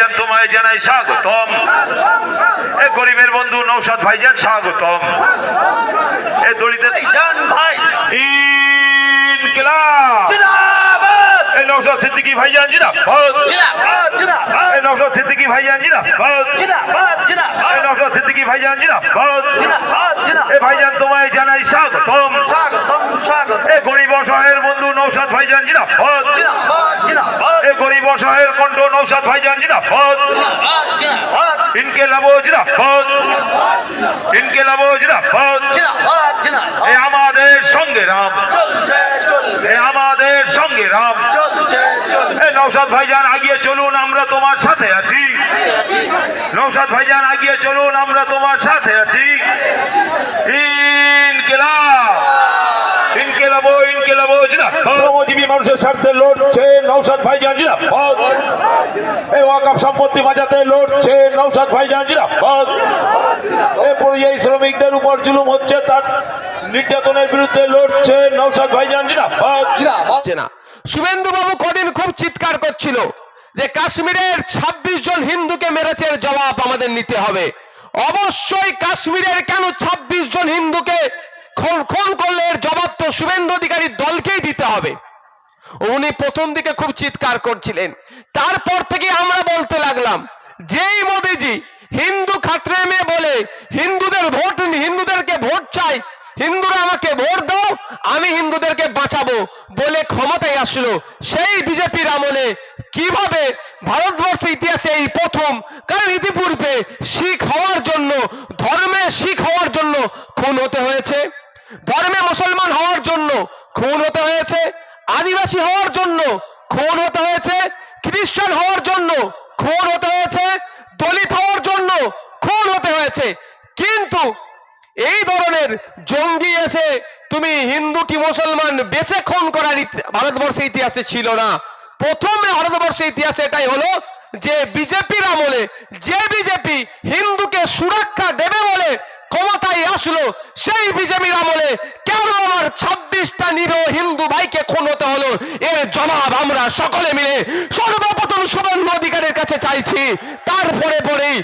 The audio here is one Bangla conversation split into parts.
তোমায় জানাই স্বাগতম। এ গরিবের বন্ধু নৌসাদ ভাইজান স্বাগতম। এ দলিত ভাই। ইনকিলাব। এই নৌসাদ সিদ্দিকী ভাইজান জিন্দাবাদ জিন্দাবাদ এই নৌসাদ সিদ্দিকী ভাইজান জিন্দাবাদ জিন্দাবাদ এই নৌসাদ সিদ্দিকী ভাইজান জিন্দাবাদ জিন্দাবাদ এ ভাইজান তোমায় জানাই স্বাগতম। স্বাগতম স্বাগত এ গরিব অসহায়ের বন্ধু নৌসাদ ভাইজান জিন্দাবাদ জিন্দাবাদ এ গরিব অসহায়ের কণ্ঠ নৌসাদ ভাইজান জিন্দাবাদ জিন্দাবাদ ইনকে লাবো জিন্দাবাদ ইনকে লাবো জিন্দাবাদ জিন্দাবাদ জিন্দাবাদ এ আমাদের সঙ্গে রাম। চলছে চলবে। এ আমাদের সঙ্গে রাম। চলছে চলবে। এ নৌসাদ ভাইজান আগিয়ে চলুন আমরা তোমার সাথে আছি। নৌসাদ ভাইজান আগিয়ে চলুন আমরা তোমার সাথে আছি। ইনকিলাব। ইনকিলাব ইনকিলাব জিন্দাবাদ। শ্রমজীবী মানুষের স্বার্থে লড়ছে নৌসাদ ভাইজান এই ওয়াকফ সম্পত্তি বাঁচাতে লড়ছে নৌসাদ ভাইজান জিন্দাবাদ। এই শ্রমিকদের উপর জুলুম হচ্ছে তার নির্যাতনের বিরুদ্ধে লড়ছে নৌসাদ ভাইজান জিন্দাবাদ। না। শুভেন্দু বাবু কদিন খুব চিৎকার করছিল যে কাশ্মীরের ২৬ জন হিন্দুকে মেরেছে জবাব আমাদের নিতে হবে। অবশ্যই কাশ্মীরের কেন ২৬ জন হিন্দুকে খুন খুন করলে এর জবাব তো শুভেন্দু অধিকারীর দলকেই দিতে হবে। উনি প্রথম দিকে খুব চিৎকার করছিলেন। তারপর থেকে আমরা বলতে লাগলাম যেই মোদিজি হিন্দু খাতরে মেয়ে বলে হিন্দুদের ভোট হিন্দুদেরকে ভোট চাই হিন্দুরা আমাকে ভোট দাও, আমি হিন্দুদেরকে বাঁচাবো বলে ক্ষমতায় আসলো। সেই বিজেপির আমলে কীভাবে ভারতবর্ষের ইতিহাসে এই প্রথম, কারণ ইতিপূর্বে শিখ হওয়ার জন্য, ধর্মে শিখ হওয়ার জন্য খুন হতে হয়েছে, ধর্মে মুসলমান হওয়ার জন্য খুন হতে হয়েছে, আদিবাসী হওয়ার জন্য খুন হতে হয়েছে, খ্রিস্টান হওয়ার জন্য খুন হতে হয়েছে, দলিত হওয়ার জন্য খুন হতে হয়েছে। কিন্তু এই ধরনের জঙ্গি এসে তুমি হিন্দু কি মুসলমান বেঁচে খুন করার ভারতবর্ষের ইতিহাসে ছিল না। প্রথমে ভারতবর্ষের ইতিহাসে এটাই হলো যে বিজেপির আমলে যে বিজেপি হিন্দুকে সুরক্ষা দেবে বলে ক্ষমতায় আসলো, সেই বিজেপির আমলে কেন আমার ছাব্বিশটা নিরীহ হিন্দু ভাইকে খুন হতে হলো? এর জবাব আমরা সকলে মিলে সর্বপ্রথম শুভেন্দু অধিকারের কাছে চাইছি। তারপরে পরেই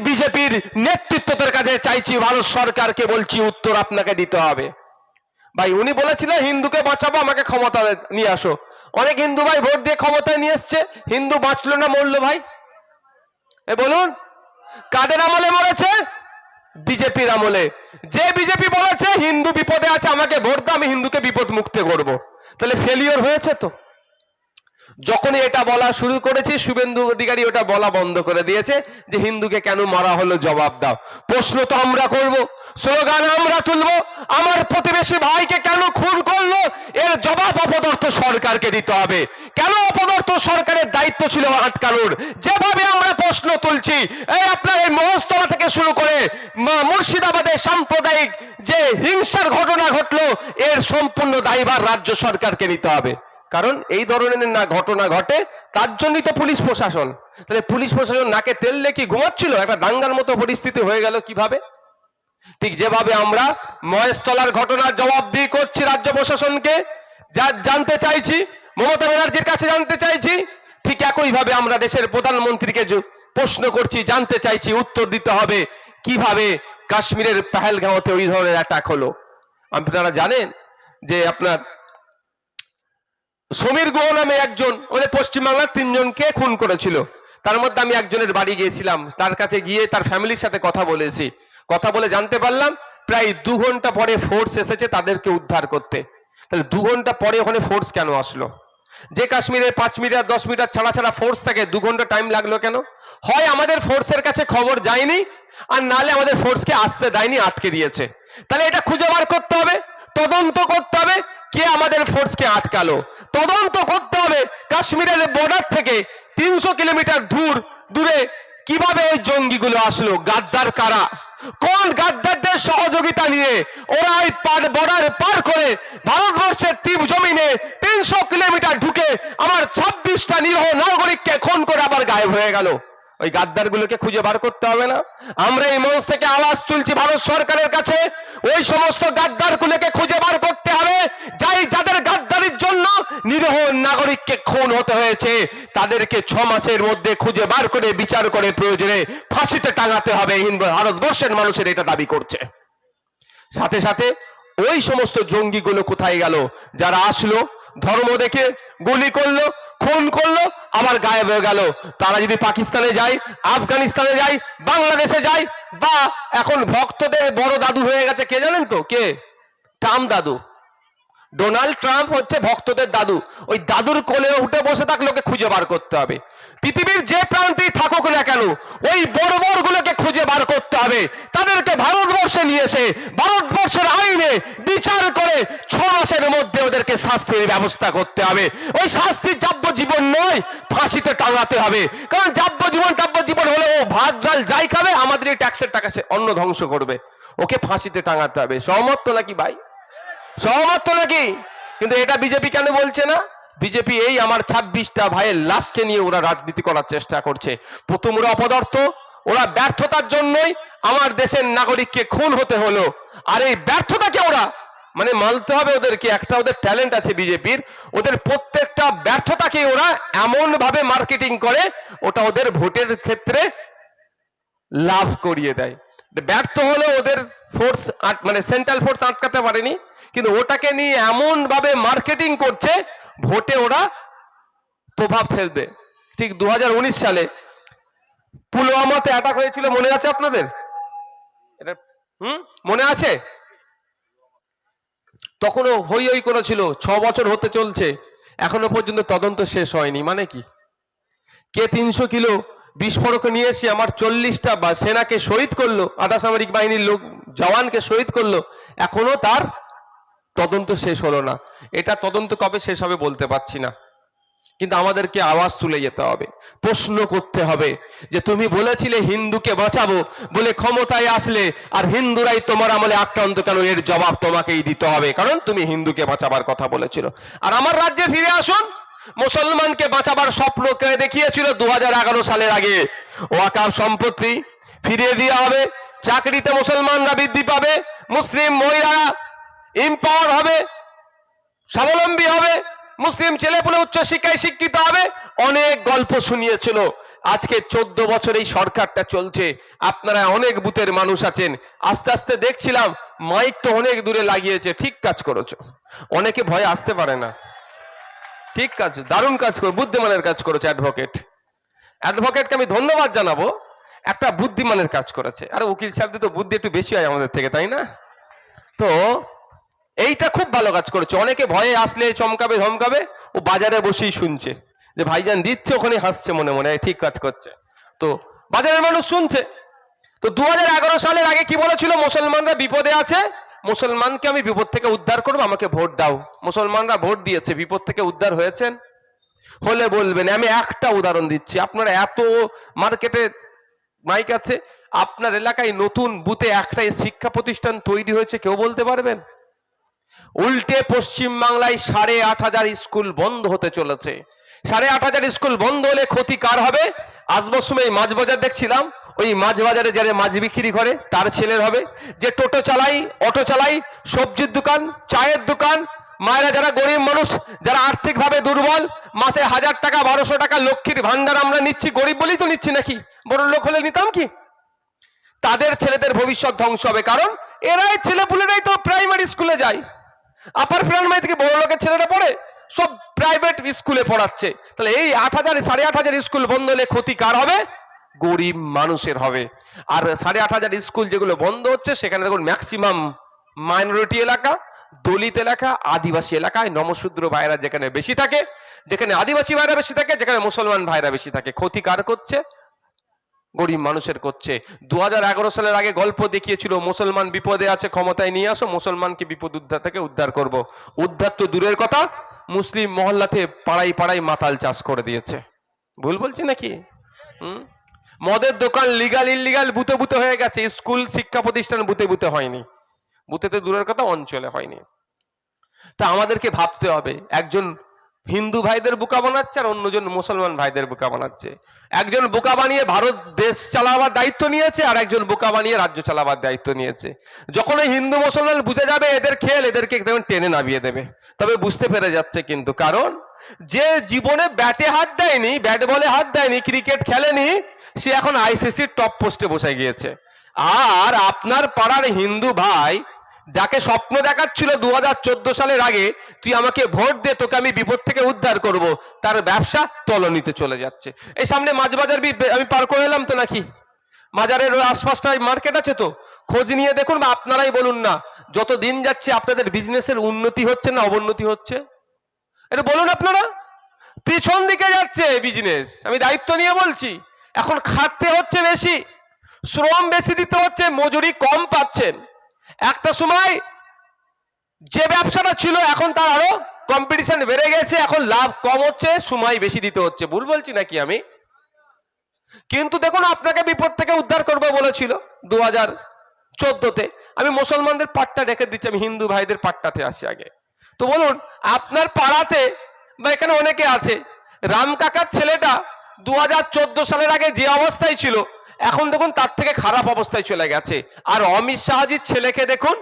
বিজেপির নেতৃত্বের কাছে চাইছি, ভারত সরকারকে বলছি, উত্তর আপনাকে দিতে হবে। ভাই, উনি বলেছিলেন, হিন্দুকে বাঁচাবো, আমাকে ক্ষমতা নিয়ে আসো। অনেক হিন্দু ভাই ভোট দিয়ে ক্ষমতায় নিয়ে এসছে। হিন্দু বাঁচলো না, মরলো ভাই। এ বলুন, কাদের আমলে মরেছে? বিজেপির আমলে। যে বিজেপি বলেছে, হিন্দু বিপদে আছে, আমাকে ভোট দাও, আমি হিন্দুকে বিপদ মুক্ত করব। তাহলে ফেলিওর হয়েছে তো? যখনই এটা বলা শুরু করেছি, শুভেন্দু অধিকারী ওটা বলা বন্ধ করে দিয়েছে যে হিন্দুকে কেন মারা হলো জবাব দাও। প্রশ্ন তো আমরা করব, স্লোগান আমরা তুলবো, আমার প্রতিবেশী ভাইকে কেন খুন করল, এর জবাব অপদার্থ সরকারকে দিতে হবে। কেন অপদার্থ সরকারের দায়িত্ব ছিল আটকানোর? যেভাবে আমরা প্রশ্ন তুলছি, এই আপনার এই মহস্তলা থেকে শুরু করে মুর্শিদাবাদের সাম্প্রদায়িক যে হিংসার ঘটনা ঘটলো, এর সম্পূর্ণ দায়ভার রাজ্য সরকারকে নিতে হবে। কারণ এই ধরনের না ঘটনা ঘটে, তার জন্যই তো পুলিশ প্রশাসন। তাহলে পুলিশ প্রশাসন নাকে তেল কি ঘুমাচ্ছিল? একটা দাঙ্গার মতো পরিস্থিতি হয়ে গেল কীভাবে? ঠিক যেভাবে আমরা মহেশতলার ঘটনার জবাবদিহি করছি রাজ্য প্রশাসনকে, যা জানতে চাইছি, মমতা ব্যানার্জির কাছে জানতে চাইছি, ঠিক একইভাবে আমরা দেশের প্রধানমন্ত্রীকে প্রশ্ন করছি, জানতে চাইছি, উত্তর দিতে হবে কীভাবে কাশ্মীরের পেহেলগাঁওতে ওই ধরনের অ্যাটাক হলো। আপনারা জানেন যে আপনার সমীর গুহ নামে একজন ওদের পশ্চিমবাংলার তিনজনকে খুন করেছিল। তার মধ্যে আমি একজনের বাড়ি গিয়েছিলাম। তার কাছে গিয়ে তার ফ্যামিলির সাথে কথা বলেছি। কথা বলে জানতে পারলাম, প্রায় দু ঘণ্টা পরে ফোর্স এসেছে তাদেরকে উদ্ধার করতে। তাহলে দু ঘণ্টা পরে ওখানে ফোর্স কেন আসলো? যে কাশ্মীরে পাঁচ মিটার, দশ মিটার ছাড়া ছাড়া ফোর্স থাকে, দু ঘণ্টা টাইম লাগল কেন? হয় আমাদের ফোর্সের কাছে খবর যায়নি, আর নালে আমাদের ফোর্সকে আসতে দেয়নি, আটকে দিয়েছে। তাহলে এটা খুঁজে বার করতে হবে, তদন্ত করতে হবে কে আমাদের ফোর্সকে আটকালো? তদন্ত করতে হবে কাশ্মীরের বর্ডার থেকে। তিনশো কিলোমিটার দূর, দূরে কীভাবে ওই জঙ্গিগুলো আসলো? গাদ্দার কারা? কোন গাদ্দারদের সহযোগিতা নিয়ে ওরা ওই পার বর্ডার পার করে ভারতবর্ষের তীব জমিনে তিনশো কিলোমিটার ঢুকে আমার ছাব্বিশটা নিরহ নাগরিককে খুন করে আবার গায়েব হয়ে গেল? ওই গাদ্দারগুলোকে খুঁজে বার করতে হবে না। আমরা এই মঞ্চ থেকে আওয়াজ তুলছি ভারত সরকারের কাছে। ওই সমস্ত গাদ্দারগুলোকে খুঁজে বার করতে হবে। যাই যাদের গাদ্দারির জন্য নিরহ নাগরিককে খুন হতে হয়েছে, তাদেরকে ছ মাসের মধ্যে খুঁজে বার করে বিচার করে প্রয়োজনে ফাঁসিতে টাঙাতে হবে। ভারতবর্ষের মানুষের এটা দাবি করছে। সাথে সাথে ওই সমস্ত জঙ্গিগুলো কোথায় গেল? যারা আসলো, ধর্ম দেখে গুলি করল খুন করল, আবার গায়েব হয়ে গেল। তারা যদি পাকিস্তানে যায়, আফগানিস্তানে যায়, বাংলাদেশে যায়, বা এখন ভক্তদের বড় দাদু হয়ে গেছে, কে জানেন তো? কে? ট্রাম্প দাদু। ডোনাল্ড ট্রাম্প হচ্ছে ভক্তদের দাদু। ওই দাদুর কোলে উঠে বসে থাকলে ওকে খুঁজে বার করতে হবে। পৃথিবীর যে প্রান্তেই থাকুক না কেন, ওই বড় বড় গুলোকে খুঁজে বার করতে হবে। তাদেরকে ভারতবর্ষে নিয়ে এসে, ভারতবর্ষের আইনে বিচার করে ছ মাসের মধ্যে ওদেরকে শাস্তির ব্যবস্থা করতে হবে। ওই শাস্তির যাব্যজীবন নয়, ফাঁসিতে টাঙাতে হবে। কারণ যাব্যজীবন টাব্যজীবন হলে ও ভাত, ডাল যাই খাবে আমাদের এই ট্যাক্সের টাকা সে অন্য ধ্বংস করবে। ওকে ফাঁসিতে টাঙাতে হবে। সহমত তো নাকি ভাই? সহমত তো নাকি? কিন্তু এটা বিজেপি কেন বলছে না? বিজেপি এই আমার ছাব্বিশটা ভাইয়ের লাশকে নিয়ে ওরা রাজনীতি করার চেষ্টা করছে। প্রথম ওরা অপদার্থ, ওরা ব্যর্থতার জন্যই আমার দেশের নাগরিককে খুন হতে হলো। আর এই ব্যর্থতাকে ওরা মানে মানতে হবে ওদেরকে, একটা ওদের ট্যালেন্ট আছে বিজেপির, ওদের প্রত্যেকটা ব্যর্থতাকে ওরা এমন ভাবে মার্কেটিং করে, ওটা ওদের ভোটের ক্ষেত্রে লাভ করিয়ে দেয়। ব্যর্থ হলো ওদের ফোর্স মানে সেন্ট্রাল ফোর্স আটকাতে পারেনি, কিন্তু ওটাকে নিয়ে এমন ভাবে মার্কেটিং করছে, ভোটে ওরা প্রভাব ফেলবে। ঠিক দু হাজার উনিশ সালে। পুলওয়ামাতে অ্যাটাক হয়েছিল, মনে আছে আপনাদের? এটা, হুম? মনে আছে? তখনও হই হই করেছিল, ছ বছর হতে চলছে। এখনও পর্যন্ত তদন্ত শেষ হয়নি মানে কি? কে তিনশো কিলো বিস্ফোরক নিয়ে এসে আমার চল্লিশটা বা সেনাকে শহীদ করল আধা সামরিক বাহিনীর লোক, জওয়ানকে শহীদ করল, এখনও তার তদন্ত শেষ হলো না। এটা তদন্ত কবে শেষ হবে বলতে পারছি না। কিন্তু আমাদেরকে আওয়াজ তুলে যেতে হবে, প্রশ্ন করতে হবে যে তুমি বলেছিলে হিন্দুকে বাঁচাবো বলে ক্ষমতায় আসলে, আর হিন্দুরাই তোমার আমলে আক্রান্ত কেন? এর জবাব তোমাকেই দিতে হবে, কারণ তুমি হিন্দুকে বাঁচাবার কথা বলেছিল। আর আমার রাজ্যে ফিরে আসুন। মুসলমানকে বাঁচাবার স্বপ্নকে দেখিয়েছিল? দু সালের আগে। ওয়াকার সম্পত্তি ফিরিয়ে দেওয়া হবে। চাকরিতে মুসলমানরা বৃদ্ধি পাবে। মুসলিম মহিলারা ইম্পাওয়ার হবে। স্বাবলম্বী হবে। মুসলিম ছেলেপুলে উচ্চ শিক্ষায় শিক্ষিত হবে। অনেক গল্প শুনিয়েছিল। আজকে চোদ্দ বছর এই সরকারটা চলছে। আপনারা অনেক বুথের মানুষ আছেন। আস্তে আস্তে দেখছিলাম, মাইক তো অনেক দূরে লাগিয়েছে। ঠিক কাজ করেছ। অনেকে ভয়ে আসতে পারে না। ঠিক কাজ, দারুণ কাজ করে, বুদ্ধিমানের কাজ করেছে অ্যাডভোকেট অ্যাডভোকেটকে আমি ধন্যবাদ জানাব, একটা বুদ্ধিমানের কাজ করেছে। আর উকিল সাহেবদের তো বুদ্ধি একটু বেশি হয় আমাদের থেকে, তাই না? তো এইটা খুব ভালো কাজ করেছে। অনেকে ভয়ে আসলে চমকাবে, ধমকাবে, ও বাজারে বসেই শুনছে। যে ভাইজান দিচ্ছে, ওখানে হাসছে মনে মনে ঠিক কাজ করছে। তো বাজারের মানুষ শুনছে। তো দু হাজার এগারো সালের আগে কি বলেছিল? মুসলমানরা বিপদে আছে মুসলমানকে আমি বিপদ থেকে উদ্ধার করব, আমাকে ভোট দাও। মুসলমানরা ভোট দিয়েছে, বিপদ থেকে উদ্ধার হয়েছেন? হলে বলবেন, আমি একটা উদাহরণ দিচ্ছি। আপনারা এত মার্কেটে মাইক আছে, আপনার এলাকায় নতুন বুথে একটা শিক্ষা প্রতিষ্ঠান তৈরি হয়েছে, কেউ বলতে পারবেন? উল্টে পশ্চিম বাংলায় সাড়ে আট হাজার স্কুল বন্ধ হতে চলেছে। সাড়ে আট হাজার স্কুল বন্ধ হলে ক্ষতি কার হবে? আসবার সময় মাছ বাজার দেখছিলাম। ওই মাছ বাজারে যারা মাছ বিক্রি করে, তার ছেলের হবে। যে টোটো চালাই, অটো চালাই, সবজির দোকান, চায়ের দোকান, মায়েরা যারা গরিব মানুষ, যারা আর্থিকভাবে দুর্বল, মাসে হাজার টাকা, বারোশো টাকা লক্ষ্মীর ভান্ডার আমরা নিচ্ছি, গরিব বলেই তো নিচ্ছি নাকি? বড় লোক হলে নিতাম কি? তাদের ছেলেদের ভবিষ্যৎ ধ্বংস হবে, কারণ এরাই ছেলেপুলেরাই তো প্রাইমারি স্কুলে যায়। আপার প্রাইমারি থেকে বড় লোকের ছেলেরা পড়ে, সব প্রাইভেট স্কুলে পড়াচ্ছে। তাহলে এই আট হাজার, সাড়ে আট হাজার স্কুল বন্ধ হলে ক্ষতি কার হবে? গরিব মানুষের হবে। আর সাড়ে আট হাজার স্কুল যেগুলো বন্ধ হচ্ছে, সেখানে দেখুন ম্যাক্সিমাম মাইনরিটি এলাকা, দলিত এলাকা, আদিবাসী এলাকায় নমশূদ্র ভাইরা যেখানে বেশি থাকে, যেখানে আদিবাসী ভাইরা বেশি থাকে, যেখানে মুসলমান ভাইরা বেশি থাকে। ক্ষতি কার করছে? গরিব মানুষের করছে। দু হাজার এগারো সালের আগে গল্প দেখিয়েছিল, মুসলমান বিপদে আছে, ক্ষমতায় নিয়ে আসো, মুসলমানকে বিপদ উদ্ধার থেকে উদ্ধার করব। উদ্ধার তো দূরের কথা, মুসলিম মহল্লাতে পাড়াই পাড়াই মাতাল চাষ করে দিয়েছে। ভুল বলছি নাকি? হুম? মদের দোকান লিগাল ইলিগাল বুতে বুতে হয়ে গেছে। স্কুল, শিক্ষা প্রতিষ্ঠান বুতে বুতে হয়নি। বুতেতে দূরের কথা, অঞ্চলে হয়নি। তা আমাদেরকে ভাবতে হবে, একজন হিন্দু ভাইদের বোকা বানাচ্ছে আর অন্যজন মুসলমান ভাইদের বোকা বানাচ্ছে। একজন বোকা বানিয়ে ভারত দেশ চালাবার দায়িত্ব নিয়েছে আর একজন বোকা বানিয়ে রাজ্য চালাবার দায়িত্ব নিয়েছে। যখন এই হিন্দু মুসলমান বুঝে যাবে, এদের খেল এদেরকে একদম টেনে নামিয়ে দেবে। তবে বুঝতে পেরে যাচ্ছে কিন্তু, কারণ যে জীবনে ব্যাটে হাত দেয়নি, ব্যাট বলে হাত দেয়নি, ক্রিকেট খেলেনি সে এখন আইসিসির টপ পোস্টে বসে গিয়েছে। আর আপনার পাড়ার হিন্দু ভাই, যাকে স্বপ্ন দেখাচ্ছিল দুহাজার চোদ্দ সালের আগে, তুই আমাকে ভোট দে, তোকে আমি বিপদ থেকে উদ্ধার করব। তার ব্যবসা তলনিতে চলে যাচ্ছে। এই সামনে মাছ বাজার বি- আমি পার করে এলাম তো নাকি? মাজারের ওই আশপাশটায় মার্কেট আছে তো? খোঁজ নিয়ে দেখুন বা আপনারাই বলুন না, যত দিন যাচ্ছে আপনাদের বিজনেসের উন্নতি হচ্ছে না অবনতি হচ্ছে? এটা বলুন আপনারা। পিছন দিকে যাচ্ছে বিজনেস আমি দায়িত্ব নিয়ে বলছি। এখন খাটতে হচ্ছে বেশি, শ্রম বেশি দিতে হচ্ছে, মজুরি কম পাচ্ছেন। একটা সময় যে ব্যবসাটা ছিল, এখন তার আরও কম্পিটিশন বেড়ে গেছে, এখন লাভ কম হচ্ছে, সময় বেশি দিতে হচ্ছে। ভুল বলছি নাকি আমি? কিন্তু দেখুন, আপনাকে বিপদ থেকে উদ্ধার করব বলেছিল দু হাজার চোদ্দতে। আমি মুসলমানদের পাট্টা রেখে দিচ্ছি, আমি হিন্দু ভাইদের পাট্টাতে আসি আগে। তো বলুন, আপনার পাড়াতে বা এখানে অনেকে আছে, রাম কাকার ছেলেটা দু সালের আগে যে অবস্থায় ছিল, এখন দেখুন তার থেকে খারাপ অবস্থায় চলে গেছে। আর অমিত শাহজির ছেলেকে দেখুন,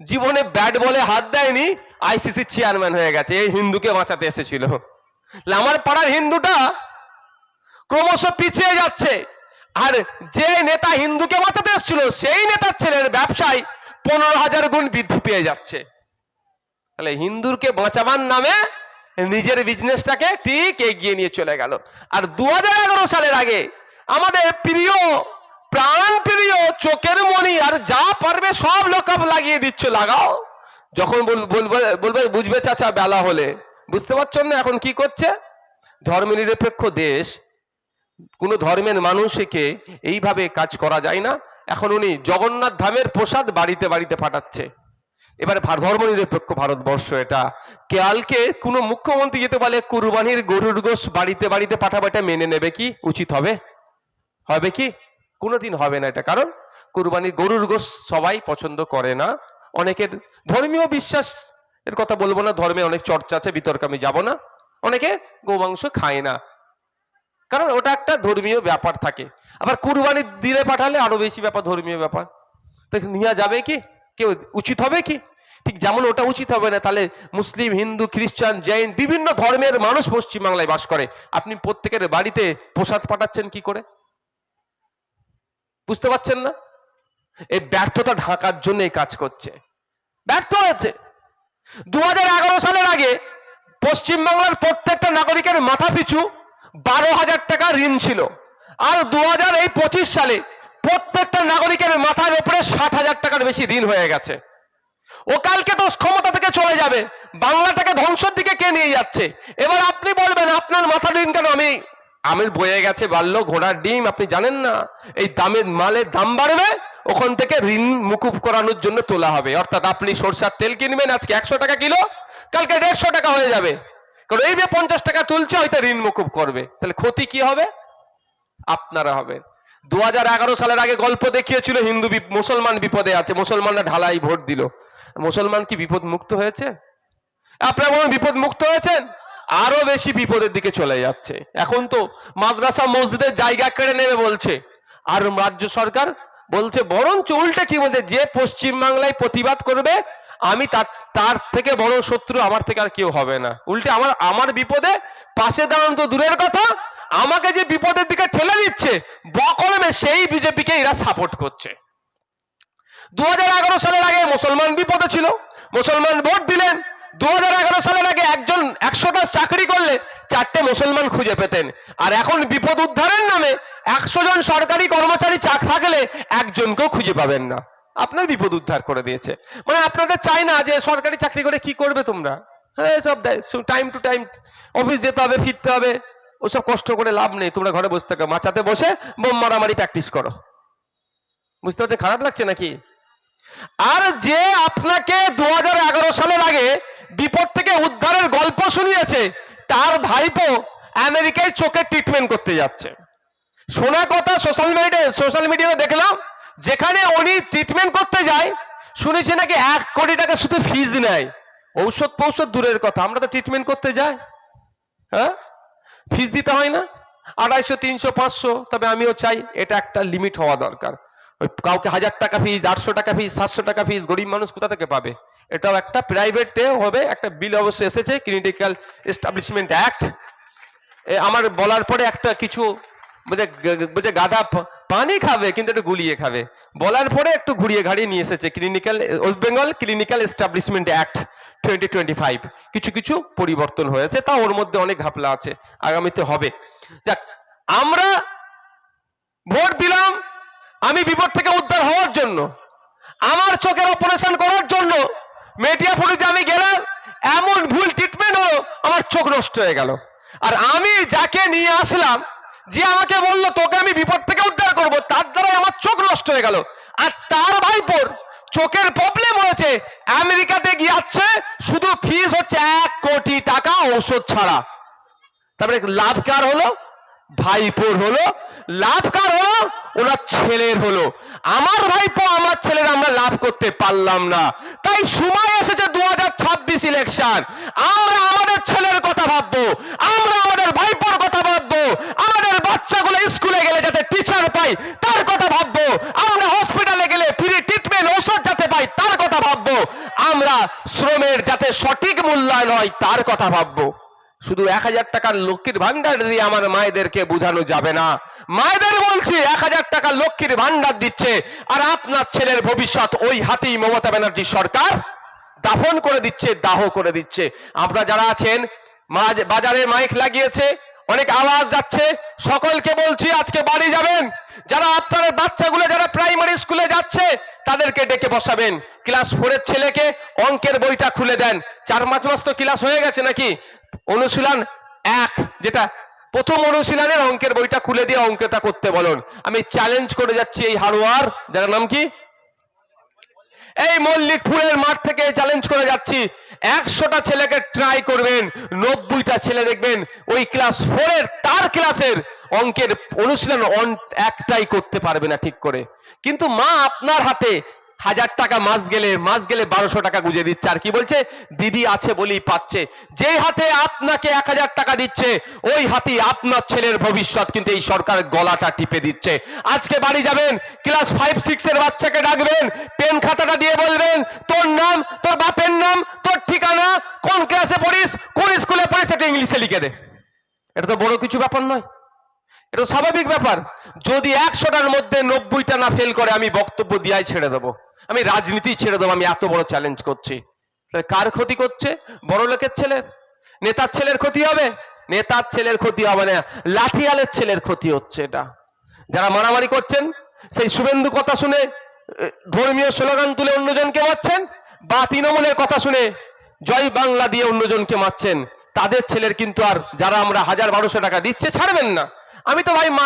জীবনে ব্যাট বলে হাত দেয়নি, আইসিসি চেয়ারম্যান হয়ে গেছে, এই হিন্দুকে বাঁচাতে এসেছিল। আমার পাড়ার হিন্দুটা ক্রমশ পিছিয়ে যাচ্ছে, আর যে নেতা হিন্দুকে বাঁচাতে এসেছিল, সেই নেতার ছেলের ব্যবসায় পনেরো হাজার গুণ বৃদ্ধি পেয়ে যাচ্ছে। তাহলে হিন্দুরকে বাঁচাবার নামে নিজের বিজনেসটাকে ঠিক এগিয়ে নিয়ে চলে গেল। আর দু হাজার এগারো সালের আগে আমাদের প্রিয়, প্রাণ প্রিয়, চোখের মণি আর যা পারবে সব লোকআপ লাগিয়ে দিচ্ছ, লাগাও। যখন বল- বলবে বলবে, বুঝবে চাচা, বেলা হলে। বুঝতে পারছেন না এখন কি করছে? ধর্ম নিরপেক্ষ দেশ, কোন ধর্মের মানুষকে এইভাবে কাজ করা যায় না। এখন উনি জগন্নাথ ধামের প্রসাদ বাড়িতে বাড়িতে পাঠাচ্ছে। এবারে ভা- ধর্মনিরপেক্ষ ভারতবর্ষ এটা। কেয়ালকে কোনো মুখ্যমন্ত্রী যেতে বলে কুরবানির গরুর গোশ বাড়িতে বাড়িতে পাঠাবো এটা মেনে নেবে কি? উচিত হবে? হবে কি? কোনোদিন হবে না এটা। কারণ কুরবানির গরুর গোশ সবাই পছন্দ করে না। অনেকের ধর্মীয় বিশ্বাস, এর কথা বলব না, ধর্মে অনেক চর্চা আছে, বিতর্ক আমি যাব না। অনেকে গোমাংস খায় না। কারণ ওটা একটা ধর্মীয় ব্যাপার থাকে। আবার কুরবানি দিলে পাঠালে আরও বেশি ব্যাপার, ধর্মীয় ব্যাপার। তো নেওয়া যাবে কি? কেউ উচিত হবে কি? ঠিক যেমন ওটা উচিত হবে না, তাহলে মুসলিম, হিন্দু, খ্রিস্টান, জৈন, বিভিন্ন ধর্মের মানুষ পশ্চিমবাংলায় বাস করে। আপনি প্রত্যেকের বাড়িতে প্রসাদ পাঠাচ্ছেন কি করে? বুঝতে পারছেন না? এই ব্যর্থতা ঢাকার জন্য এই কাজ করছে। ব্যর্থ হয়েছে। দু হাজার এগারো সালের আগে পশ্চিমবাংলার প্রত্যেকটা নাগরিকের মাথা পিছু বারো হাজার টাকা ঋণ ছিল। আর দু হাজার এই পঁচিশ সালে প্রত্যেকটা নাগরিকের মাথার উপরে ষাট হাজার টাকার বেশি ঋণ হয়ে গেছে। ও কালকে তো ক্ষমতা থেকে চলে যাবে, বাংলাটাকে ধ্বংসের দিকে কে নিয়ে যাচ্ছে? এবার আপনি বলবেন, আপনার মাথার ঋণ কেন? আমি আমের বয়ে গেছে বাড়লো ঘোড়ার ডিম, আপনি জানেন না? এই দামের মালের দাম বাড়বে, ওখান থেকে ঋণ মুকুব করানোর জন্য তোলা হবে। অর্থাৎ আপনি সরষার তেল কিনবেন, আজকে একশো টাকা কিলো, কালকে দেড়শো টাকা হয়ে যাবে। কারণ এই যে পঞ্চাশ টাকা তুলছে হয়তো ঋণ মুকুব করবে। তাহলে ক্ষতি কি হবে? আপনারা হবেন। দু হাজার এগারো সালের আগে গল্প দেখিয়েছিল হিন্দু মুসলমান বিপদে আছে। মুসলমানরা ঢালাই ভোট দিল। মুসলমান কি বিপদ মুক্ত হয়েছে? আপনারা বলুন বিপদ মুক্ত হয়েছেন? আরও বেশি বিপদের দিকে চলে যাচ্ছে। এখন তো মাদ্রাসা মসজিদের জায়গা কেড়ে নেবে বলছে। আর রাজ্য সরকার বলছে, বরঞ্চ উল্টে কি বলছে? যে পশ্চিম বাংলায় প্রতিবাদ করবে, আমি তার তার থেকে বড় শত্রু, আমার থেকে আর কেউ হবে না। উল্টে আমার আমার বিপদে পাশে দাঁড়ানো তো দূরের কথা আমাকে যে বিপদের দিকে ঠেলে দিচ্ছে, বকলমে সেই বিজেপিকে এরা সাপোর্ট করছে। দু হাজার এগারো সালের আগে মুসলমান বিপদে ছিল, মুসলমান ভোট দিলেন। দু হাজার এগারো সালের আগে একজন, একশোটা চাকরি করলে চারটে মুসলমান খুঁজে পেতেন। আর এখন বিপদ উদ্ধারের নামে একশো জন সরকারি কর্মচারী চাক থাকলে একজনকেও খুঁজে পাবেন না। আপনার বিপদ উদ্ধার করে দিয়েছে। মানে আপনাদের চাই না যে সরকারি চাকরি করে কি করবে তোমরা? হ্যাঁ সব দেয়। টাইম টু টাইম অফিস যেতে হবে, ফিরতে হবে। ওসব কষ্ট করে লাভ নেই, তোমরা ঘরে বসে থাকো। মাচাতে বসে বোম মারামারি প্র্যাকটিস করো। বুঝতে পারছে খারাপ লাগছে নাকি? আর যে আপনাকে দু হাজার এগারো সালের আগে বিপদ থেকে উদ্ধারের গল্প শুনিয়েছে, তার ভাইপো আমেরিকায় চোখে ট্রিটমেন্ট করতে যাচ্ছে। শোনা কথা সোশ্যাল মিডিয়া সোশ্যাল মিডিয়াতে দেখলাম, যেখানে উনি ট্রিটমেন্ট করতে যায়, শুনেছি নাকি এক কোটি টাকা শুধু ফিজ নেয়। ঔষধ পৌষধ দূরের কথা, আমরা তো ট্রিটমেন্ট করতে যাই। হ্যাঁ? ফিস দিতে হয় না। আড়াইশো, তিনশো, পাঁচশো, তবে আমিও চাই এটা একটা লিমিট হওয়া দরকার। কাউকে হাজার টাকা ফিস আটশো টাকা ফিস সাতশো টাকা ফিস গরিব মানুষ কোথা থেকে পাবে? এটাও একটা প্রাইভেটে হবে, একটা বিল অবশ্য এসেছে ক্লিনিক্যাল এস্টাবলিশমেন্ট অ্যাক্ট আমার বলার পরে একটা কিছু বুঝে গাধা পানি খাবে, কিন্তু একটু গুলিয়ে খাবে। বলার পরে একটু ঘুরিয়ে ঘাড়িয়ে নিয়ে এসেছে clinical West Bengal clinical establishment act twenty twenty five কিছু কিছু পরিবর্তন হয়েছে তা ওর মধ্যে অনেক ঘাপলা আছে, আগামীতে হবে। যাক, আমরা ভোট দিলাম, আমি বিপদ থেকে উদ্ধার হওয়ার জন্য। আমার চোখের অপারেশন করার জন্য মেটিয়াপুরে যে আমি গেলাম, এমন ভুল ট্রিটমেন্ট হলো, আমার চোখ নষ্ট হয়ে গেল। আর আমি যাকে নিয়ে আসলাম, যে আমাকে বলল, তোকে আমি বিপদ থেকে উদ্ধার করব, তার দ্বারাই আমার চোখ নষ্ট হয়ে গেল। আর তার ভাইপোর চোখের প্রবলেম হয়েছে। আমেরিকাতে গিয়ে শুধু ফিস হচ্ছে এক কোটি টাকা ওষুধ ছাড়া। তারপরে লাভ কার হলো? ভাইপোর হলো। লাভ কার হলো? ওনার ছেলের হলো। আমার ভাইপো, আমার ছেলের আমরা লাভ করতে পারলাম না। তাই সময় এসেছে দু হাজার ছাব্বিশ ইলেকশন আমরা আমাদের ছেলের কথা ভাববো। আমরা আমাদের ভাইপোর কথা ভাববো। আমাদের বাচ্চাগুলো স্কুলে গেলে যাতে টিচার পাই তার কথা ভাববো আমরা হসপিটালে গেলে ফ্রি ট্রিটমেন্ট ঔষধ যাতে পাই তার কথা ভাববো আমরা শ্রমের যাতে সঠিক মূল্যায়ন হয়, তার কথা ভাববো। শুধু এক হাজার টাকার লক্ষ্মীর ভান্ডার দিয়ে আমার মায়েদেরকে বোঝানো যাবে না। মায়েদের বলছি, এক হাজার টাকা লক্ষ্মীর ভান্ডার দিচ্ছে, আর আপনার ছেলের ভবিষ্যৎ ওই হাতেই মমতা ব্যানার্জি সরকার দাফন করে দিচ্ছে, দাহ করে দিচ্ছে। আপনারা যারা আছেন বাজারে মাইক লাগিয়েছে, অনেক আওয়াজ যাচ্ছে, সকলকে বলছি আজকে বাড়ি যাবেন। যারা আপনার বাচ্চাগুলো যারা প্রাইমারি স্কুলে যাচ্ছে তাদেরকে ডেকে বসাবেন। ক্লাস ফোরের ছেলেকে অঙ্কের বইটা খুলে দেন। চার পাঁচ মাস তো ক্লাস হয়ে গেছে নাকি? অনুশীলন এক, যেটা প্রথম অনুশীলনের অঙ্কের বইটা খুলে দিয়ে অঙ্কটা করতে বলুন। আমি চ্যালেঞ্জ করে যাচ্ছি এই হারোয়ার যার নাম কি? এই মল্লিকপুরের মাঠ থেকে চ্যালেঞ্জ করে যাচ্ছি। একশোটা ছেলেকে ট্রাই করবেন। নব্বইটা ছেলে দেখবেন ওই ক্লাস ফোরের তার ক্লাসের অঙ্কের অনুশীলন অন- একটাই করতে পারবে না ঠিক করে। কিন্তু মা আপনার হাতে হাজার টাকা মাস গেলে মাস গেলে বারোশো টাকা গুজে দিচ্ছে। আর কি বলছে? দিদি আছে বলেই পাচ্ছে। যে হাতে আপনাকে এক হাজার টাকা দিচ্ছে, ওই হাতে আপনার ছেলের ভবিষ্যৎ কিন্তু এই সরকার গলাটা টিপে দিচ্ছে। আজকে বাড়ি যাবেন, ক্লাস ফাইভ সিক্স এর বাচ্চাকে ডাকবেন, পেন খাতাটা দিয়ে বলবেন, তোর নাম, তোর বাপের নাম, তোর ঠিকানা, কোন ক্লাসে পড়িস, কোন স্কুলে পড়িস? এটা ইংলিশে লিখে দে। এটা তো বড় কিছু ব্যাপার নয়। এটা স্বাভাবিক ব্যাপার। যদি একশোটার মধ্যে নব্বইটা না ফেল করে, আমি বক্তব্য দিয়াই ছেড়ে দেবো। আমি রাজনীতি ছেড়ে দেবো, আমি এত বড় চ্যালেঞ্জ করছি। কার ক্ষতি করছে? বড় লোকের ছেলের। নেতার ছেলের ক্ষতি হবে? নেতার ছেলের ক্ষতি হবে না। লাঠিয়ালের ছেলের ক্ষতি হচ্ছে এটা। যারা মারামারি করছেন, সেই শুভেন্দু কথা শুনে ধর্মীয় স্লোগান তুলে অন্যজনকে মারছেন, বা তৃণমূলের কথা শুনে জয় বাংলা দিয়ে অন্যজনকে মারছেন, তাদের ছেলের কিন্তু আর, যারা আমরা হাজার বারোশো টাকা দিচ্ছে, ছাড়বেন না। আমি তো ভাই মা